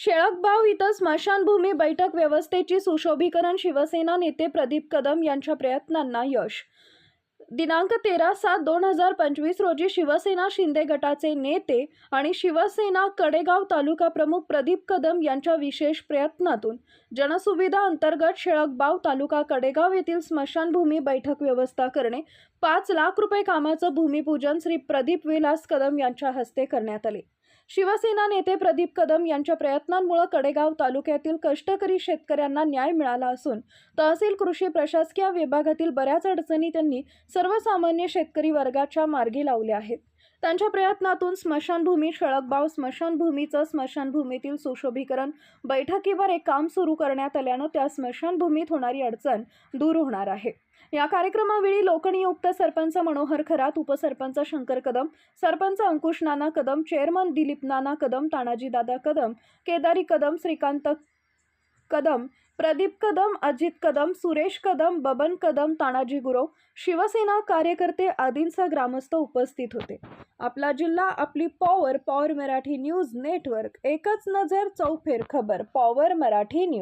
शेळकबाव इथं स्मशानभूमी बैठक व्यवस्थेची सुशोभीकरण शिवसेना नेते प्रदीप कदम यांच्या प्रयत्नांना यश. दिनांक तेरा सात दोन हजार पंचवीस रोजी शिवसेना शिंदे गटाचे नेते आणि शिवसेना कडेगाव तालुका प्रमुख प्रदीप कदम यांच्या विशेष प्रयत्नातून जनसुविधा अंतर्गत शेळकबाव तालुका कडेगाव येथील स्मशानभूमी बैठक व्यवस्था करणे पाच लाख रुपये कामाचं भूमिपूजन श्री प्रदीप विलास कदम यांच्या हस्ते करण्यात आले. शिवसेना नेते प्रदीप कदम यांच्या प्रयत्नांमुळे कडेगाव तालुक्यातील कष्टकरी शेतकऱ्यांना न्याय मिळाला असून तहसील कृषी प्रशासकीय विभागातील बऱ्याच अडचणी त्यांनी सर्वसामान्य शेतकरी वर्गाच्या मार्गी लावल्या आहेत. त्यांच्या प्रयत्नातून स्मशानभूमी शळकबाव स्मशानभूमीचं स्मशानभूमीतील सुशोभीकरण बैठकीवर एक काम सुरू करण्यात आल्यानं त्या स्मशानभूमीत होणारी अडचण दूर होणार आहे. या कार्यक्रमावेळी लोकनियुक्त सरपंच मनोहर खरात उपसरपंच शंकर कदम सरपंच अंकुश नाना कदम चेअरमन दिलीप नाना कदम तानाजीदादा कदम केदारी कदम श्रीकांत कदम प्रदीप कदम अजित कदम सुरेश कदम बबन कदम तानाजी गुरव शिवसेना कार्यकर्ते आदींचा ग्रामस्थ उपस्थित होते. आपला जिल्हा आपली power power Marathi news network एकच नजर चौफेर खबर पॉवर मराठी न्यूज